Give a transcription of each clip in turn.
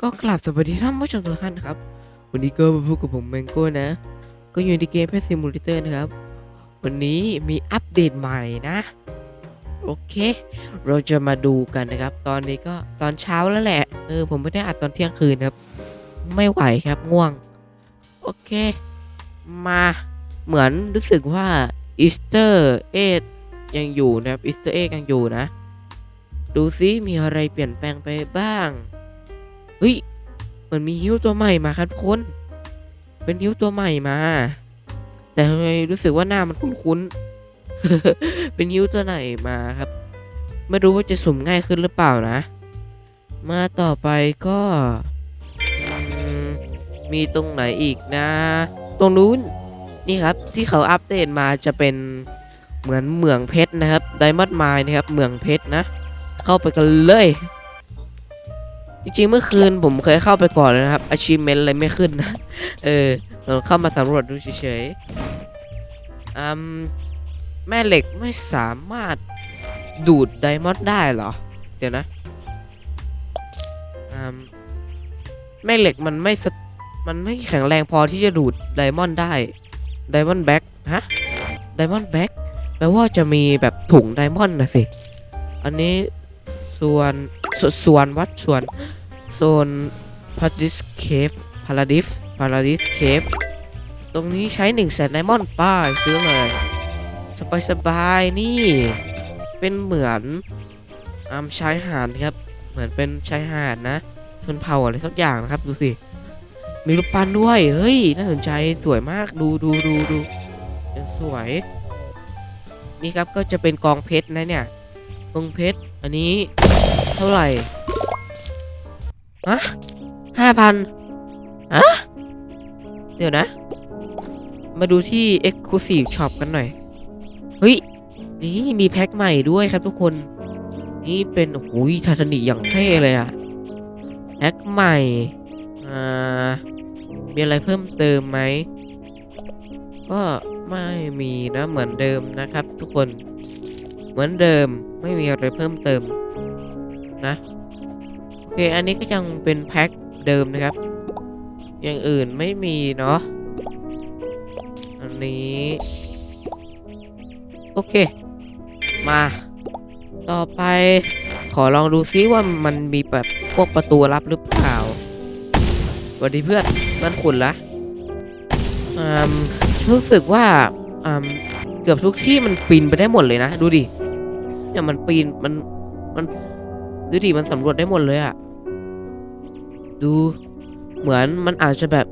ก็กลับสวัสดีท่านผู้ชมทุกท่านครับ วันนี้ก็มาพบกับผมแมงโก้นะ ก็อยู่ในเกมเพ s ซิมูเลเตอร์นะครับ วันนี้มีอัปเดตใหม่นะ โอเค เราจะมาดูกันนะครับ ตอนนี้ก็ตอนเช้าแล้วแหละ เออ ผมไม่ได้อัดตอนเที่ยงคืนครับ ไม่ไหวครับง่วง โอเค มาเหมือนรู้สึกว่าอีสเตอร์เอทยังอยู่นะครับอีสเตอร์เอยังอยู่นะ ดูซิมีอะไรเปลี่ยนแปลงไปบ้าง เฮ้ยเหมือนมีฮิ้วตัวใหม่มาครับทุกคน เป็นฮิ้วตัวใหม่มา แต่ทำไมรู้สึกว่าหน้ามันคุ้นๆ เป็นฮิ้วตัวไหนมาครับ ไม่รู้ว่าจะสุ่มง่ายขึ้นหรือเปล่านะ มาต่อไปก็มมีตรงไหนอีกนะ ตรงนู้น นี่ครับที่เขาอัปเดตมาจะเป็นเหมือนเหมืองเพชรนะครับไดมอนด์ไมน์นะครับเหมืองเพชรนะ เข้าไปกันเลย จริงๆเมื่อคืนผมเคยเข้าไปก่อนแล้วนะครับ achievement อะไรไม่ขึ้นนะ เออเราเข้ามาสำรวจดูเฉยๆอืมแม่เหล็กไม่สามารถดูดไดมอนด์ได้เหรอ เดี๋ยวนะอืมแม่เหล็กมันไม่มันไม่แข็งแรงพอที่จะดูดไดมอนด์ได้ไดมอนด์แบ็กฮะไดมอนด์แบ็กแปลว่าจะมีแบบถุงไดมอนด์นะสิ อันนี้ส่วนสส่วนวัดส่วน โซนพาราดิสเคฟพาราดิฟพาราดิสเคฟตรงนี้ใช้1นึ่งแสนไดมอนด์ป้ายซื้อเลยสบายสบายๆนี่ เป็นเหมือนอามชายหาดครับ เหมือนเป็นชายหาดนะ ชนเผ่าอะไรสักอย่างนะครับ ดูสิ มีรูปปั้นด้วย เฮ้ย น่าสนใจสวยมากดูดูดูดูสวย นี่ครับก็จะเป็นกองเพชรนะเนี่ยกองเพชรอันนี้เท่าไหร่ ฮะห้าพันฮะเดี๋ยวนะ มาดูที่ Exclusive Shop กันหน่อย เฮ้ย นี่มีแพ็คใหม่ด้วยครับทุกคน นี่เป็นโอ้ยทาทานิอย่างเท่เลยอะแพ็คใหม่ อ่า มีอะไรเพิ่มเติมไหม ก็ไม่มีนะเหมือนเดิมนะครับทุกคน เหมือนเดิมไม่มีอะไรเพิ่มเติมนะ เค อันนี้ก็ยังเป็นแพ็คเดิมนะครับ อย่างอื่นไม่มีเนาะ อันนี้ โอเค มา ต่อไป ขอลองดูซิว่ามันมีแบบพวกประตูลับหรือเปล่าสวัสดีเพื่อนมันขุนละอืมรู้สึกว่าอืมเกือบทุกที่มันปีนไปได้หมดเลยนะ ดูดิ เนี่ยมันปีนมันมันดูดิมันสำรวจได้หมดเลยอะ ดูเหมือนมันอาจจะแบบ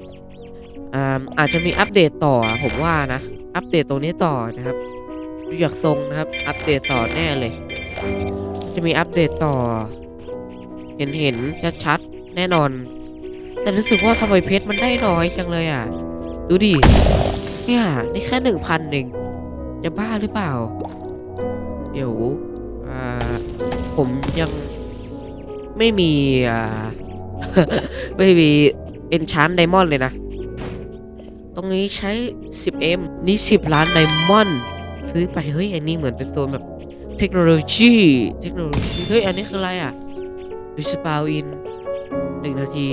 อ่าอาจจะมีอัปเดตต่อผมว่านะ อัปเดตตรงนี้ต่อนะครับดูจากทรงนะครับ อัปเดตต่อแน่เลย จะมีอัปเดตต่อ เห็นเห็นชัดๆแน่นอน แต่รู้สึกว่าทำไมเพชรมันได้น้อยจังเลยอะ ดูดิเนี่ยนี่แค่หนึ่งพันหนึ่งจะบ้าหรือเปล่า เดี๋ยวอ่าผมยังไม่มีอ่า ไม่มีเอนชานไดมอนด์เลยนะ ตรงนี้ใช้ 10M นี่ 10 ล้านไดมอนด์ซื้อไป เฮ้ย อันนี้เหมือนเป็นโซนแบบเทคโนโลยี เทคโนโลยี เฮ้ย อันนี้คืออะไรอะดิสปาวอินหนึ่งนาที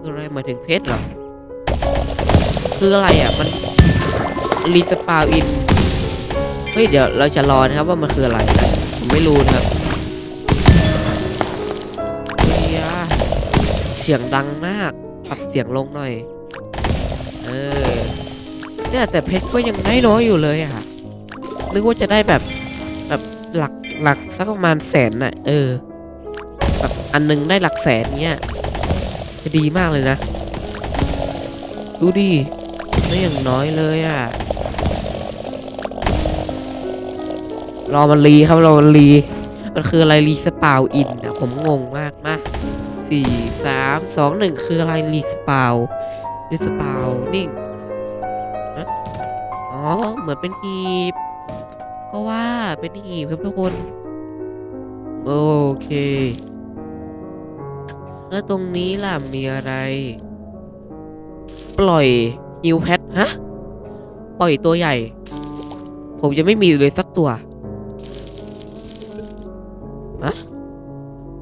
คืออะไรหมายถึงเพชรเหรอ คืออะไรอะ มันรีสปาวอิน เฮ้ย เดี๋ยวเราจะรอนะครับว่ามันคืออะไร ผมไม่รู้นะครับ เสียงดังมาก ปรับเสียงลงหน่อย เออ เนี่ยแต่เพชรก็ยังได้น้อยอยู่เลยอะ่ะ นึกว่าจะได้แบบแบบหลักหลักสักประมาณแสนน่ะ เออ แบบอันหนึงได้หลักแสนเงี้ย จะดีมากเลยนะ ดูดิไม่อย่างน้อยเลยอะรอมันรีครับรอมันรี มันคืออะไรรีสปาวอินอะผมงงมากมาก สี่สามสองหนึ่งคืออะไรรีสเปาวรีสเปานิ่งอ๋อ เหมือนเป็นหีบ ก็ว่าเป็นหีบครับทุกคน โอเค แล้วตรงนี้ล่ะมีอะไร ปล่อยฮิวแพทฮะ ปล่อยตัวใหญ่ ผมยังไม่มีเลยสักตัวอะ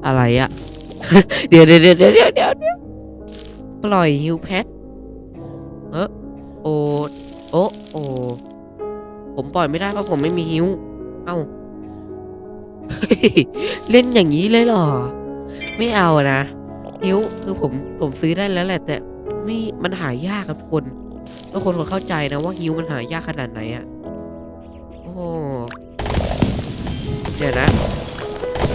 อะไรอะ เดี๋ยวเดี๋ยวเดี๋ยวเดี๋ยวเดี๋ยวปล่อยฮิวแพทเออโอโอะโอผมปล่อยไม่ได้เพราะผมไม่มีฮิวเอ้าเล่นอย่างนี้เลยเหรอ ไม่เอานะฮิวคือผมผมซื้อได้แล้วแหละ แต่ไม่มันหายากครับทุกคนทุกคนควรเข้าใจนะว่าฮิวมันหายากขนาดไหนอะโอ้เดี๋ยวนะ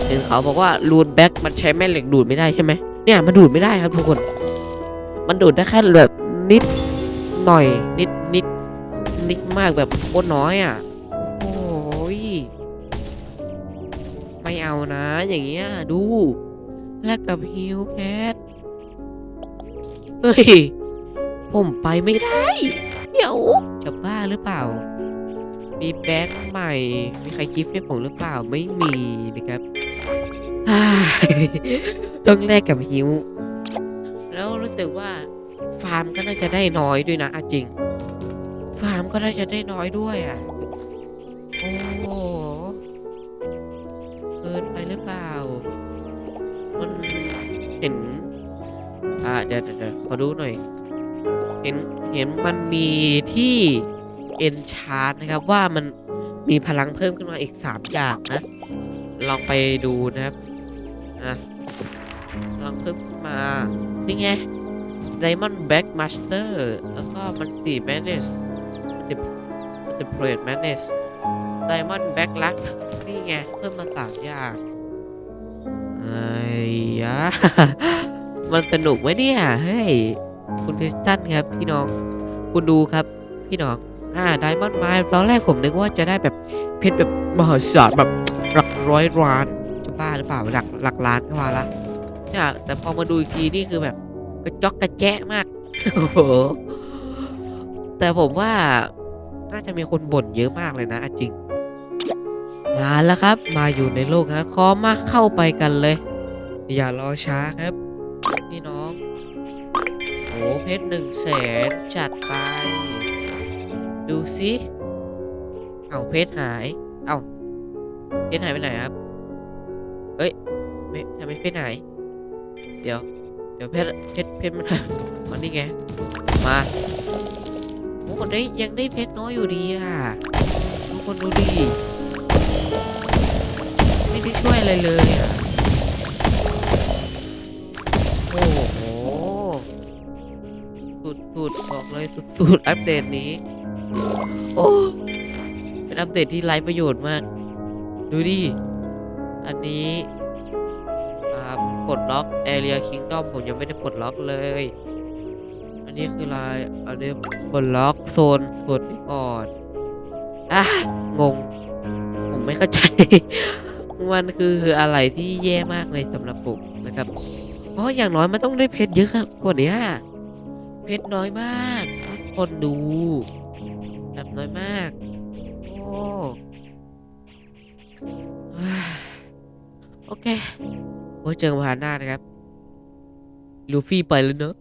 เห็นเขาบอกว่ารูนแบ็กมันใช้แม่เหล็กดูดไม่ได้ใช่ไหมเนี่ยมันดูดไม่ได้ครับทุกคน มันดูดได้แค่แบบนิดหน่อยนิดนิดนิดมากแบบโคตรน้อยอะโอ้ยไม่เอานะ อย่างเงี้ยดูแลกกับฮิวแพทเฮ้ยผมไปไม่ได้ เดี๋ยวจะบ้าหรือเปล่า แบ็คใหม่ มีใครกิฟต์ให้ผมหรือเปล่าไม่มีนะครับอ้ายต้องแลกกับฮิว แล้วรู้สึกว่า ฟาร์มก็น่าจะได้น้อยด้วยนะอะจริง ฟาร์มก็น่าจะได้น้อยด้วยอะ โอ้โหเกินไปหรือเปล่า มันเห็น อ่าเดี๋ยวเดี๋ยวเดี๋ยวขอดูหน่อย เห็นเห็นมันมีที่เอนชาร์นะครับ ว่ามันมีพลังเพิ่มขึ้นมาอีก 3 อย่างนะ ลองไปดูนะครับอะพลังเพิ่มขึ้นมา นี่ไง Diamond Back Master แล้วก็มันตี Madness Deployed Madness Diamond Back Luck นี่ไง เพิ่มมาสามอย่างไอ้ยะมันสนุกไหมเนี่ยเฮ้ยคุณคริสตันครับพี่น้อง คุณดูครับพี่น้อง อ่า Diamond Mine ตอนแรกผมนึกว่าจะได้แบบเพชรแบบมหาศาลแบบหลักร้อยล้านจะบ้าหรือเปล่าหลักหลักล้านก็มาละเนี่ยแต่พอมาดูอีกทีนี่คือแบบกระจอกกระแจะมากโอ้โหแต่ผมว่าน่าจะมีคนบ่นเยอะมากเลยนะอะจริง มาแล้วครับ มาอยู่ในโลกนะขอมาเข้าไปกันเลย อย่ารอช้าครับ พี่น้องโอ้เพชรหนึ่งแสนจัดไป ดูสิเอาเพชรหาย เอาเพชรหายไปไหนครับเฮ้ย ไม่ทำไมเพชรหาย เดี๋ยว เดี๋ยวเพชร เพชร เพชรมันมันนี่ไง มาโอ้ได้ยังได้เพชรน้อยอยู่ดีอะ ทุกคนดูดิ ไม่ได้ช่วยอะไรเลยอะ โอ้โห สุดสุดบอกเลยสุดสุดอัปเดตนี้ โอ้ เป็นอัปเดตที่ไร้ประโยชน์มาก ดูดิ อันนี้ปลดล็อก Area Kingdom ผมยังไม่ได้ปลดล็อกเลย อันนี้คืออะไรอันนี้ปลดล็อกโซนส่วนก่อนอะงง ผมไม่เข้าใจ มันคืออะไรที่แย่มากเลยสำหรับผมนะครับ เพราะอย่างน้อยมันต้องได้เพชรเยอะกว่านี้เพชรน้อยมากทุกคนดู แบบน้อยมาก โอ้โอเคไว้เจอกันพาหน้านะครับ ลูฟี่ไปแล้วเนอะ